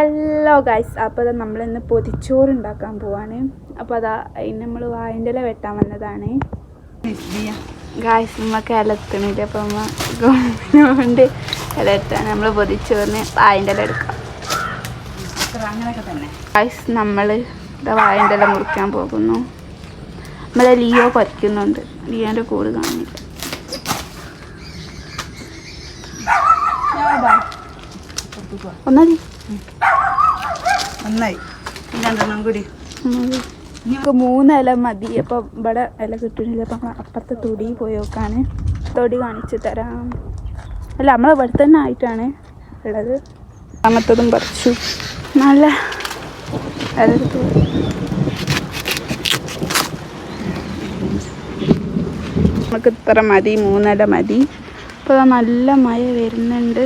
Hello guys അപ്പോൾ നമ്മൾ ഇന്ന് പൊതിച്ചോറ് ഉണ്ടാക്കാൻ പോവാണ്. അപ്പോൾ അതാ അതിന് നമ്മൾ വായന്റെ ഇല വെട്ടാൻ വന്നതാണ്. ഗായ്സ് നമ്മൾ ഇല എത്തണില്ല അപ്പോൾ നമ്മൾ ഗവൺമെന്റ് ഇല എത്താൻ നമ്മൾ പൊതിച്ചോറിന് വായന്റെ ഇല എടുക്കാം. ഗായ്സ് നമ്മൾ ഇതാ വായന്റെ ഇല മുറിക്കാൻ പോകുന്നു. നമ്മളെ ലിയോ പറിക്കുന്നുണ്ട്. ലിയോന്റെ കൂട് കാണില്ല ഒന്നതി നമുക്ക് മൂന്നില മതി. അപ്പൊ ഇവിടെ ഇല കിട്ടുന്നില്ല. അപ്പൊ അപ്പുറത്തെ തൊടി പോയി നോക്കാണ് തൊടി കാണിച്ചു തരാം. അല്ല നമ്മൾ ഇവിടെ തന്നെ ആയിട്ടാണ് ഉള്ളത്. അങ്ങനത്തതും പറിച്ചു. നല്ല. നമുക്ക് ഇത്ര മതി. മൂന്നില മതി. അപ്പോൾ നല്ല മഴ വരുന്നുണ്ട്.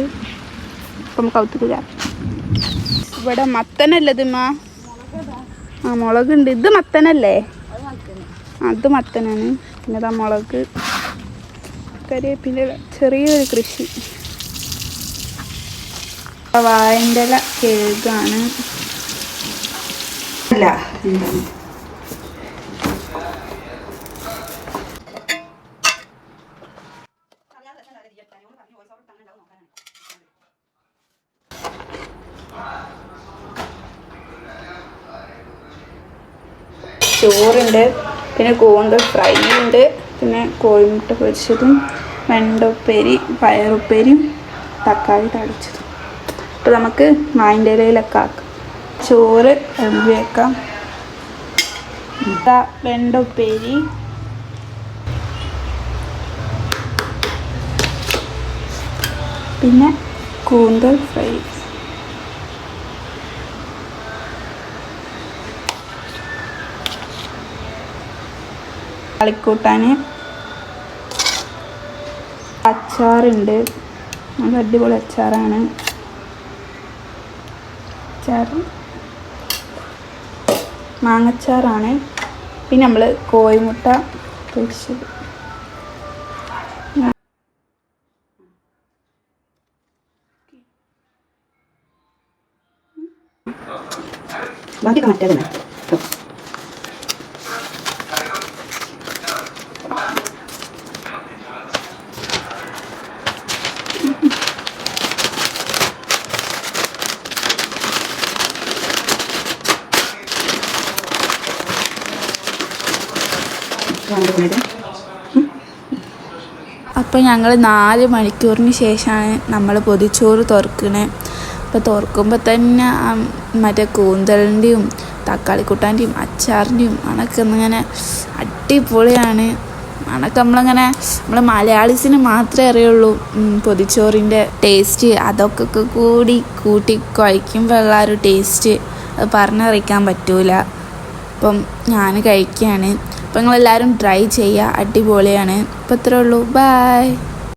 അപ്പം നമുക്ക് ഔത്തേക്ക് കയറാം. ഇവിടെ മത്തനല്ലേ ഇതുമ്മ ആ മുളകുണ്ട്. ഇത് മത്തനല്ലേ? അത് മത്തനാണ്. പിന്നെ ഇതാ മുളക്. കരിവേപ്പിന്റെ. ചെറിയൊരു കൃഷി. വായന്റെ കേൾക്കാണ്. അല്ല ചോറുണ്ട് പിന്നെ കൂന്തൽ ഫ്രൈ ഉണ്ട് പിന്നെ കോഴിമുട്ട പൊരിച്ചതും വെണ്ട ഉപ്പേരി പയറുപ്പേരിയും തക്കാളി തളിച്ചതും. അപ്പോൾ നമുക്ക് വായിന്റെ ഇലയിലൊക്കെ ആക്കാം. ചോറ് എഴുതി വെക്കാം. വെണ്ട പിന്നെ കൂന്തൽ ഫ്രൈ. കളിക്കൂട്ടാൻ അച്ചാറുണ്ട്. നല്ല അടിപൊളി അച്ചാറാണ്. അച്ചാറ് മാങ്ങച്ചാറാണ്. പിന്നെ നമ്മൾ കോഴിമുട്ട പൊരിച്ചത്. ബാക്കി മറ്റേ തന്നെ അപ്പോൾ ഞങ്ങൾ നാല് മണിക്കൂറിന് ശേഷമാണ് നമ്മൾ പൊതിച്ചോറ് തുറക്കണേ. അപ്പോൾ തുറക്കുമ്പോൾ തന്നെ മറ്റേ കൂന്തലിന്റെയും തക്കാളിക്കൂട്ടാന്റെയും അച്ചാറിന്റെയും മണക്ക് ഇങ്ങനെ അടിപൊളിയാണ്. മണക്ക് നമ്മളിങ്ങനെ നമ്മൾ മലയാളീസിന് മാത്രമേ അറിയുള്ളൂ പൊതിച്ചോറിന്റെ ടേസ്റ്റ്. അതൊക്കെ കൂടി കൂട്ടി കഴിക്കുമ്പോൾ ഉള്ള ഒരു ടേസ്റ്റ്. അത് പറഞ്ഞറിയിക്കാൻ പറ്റൂല. അപ്പം ഞാൻ കഴിക്കുകയാണ് അപ്പം നിങ്ങളെല്ലാവരും ട്രൈ ചെയ്യുക. അടിപൊളിയാണ്. അപ്പം ഇത്രേ ഉള്ളൂ. ബായ്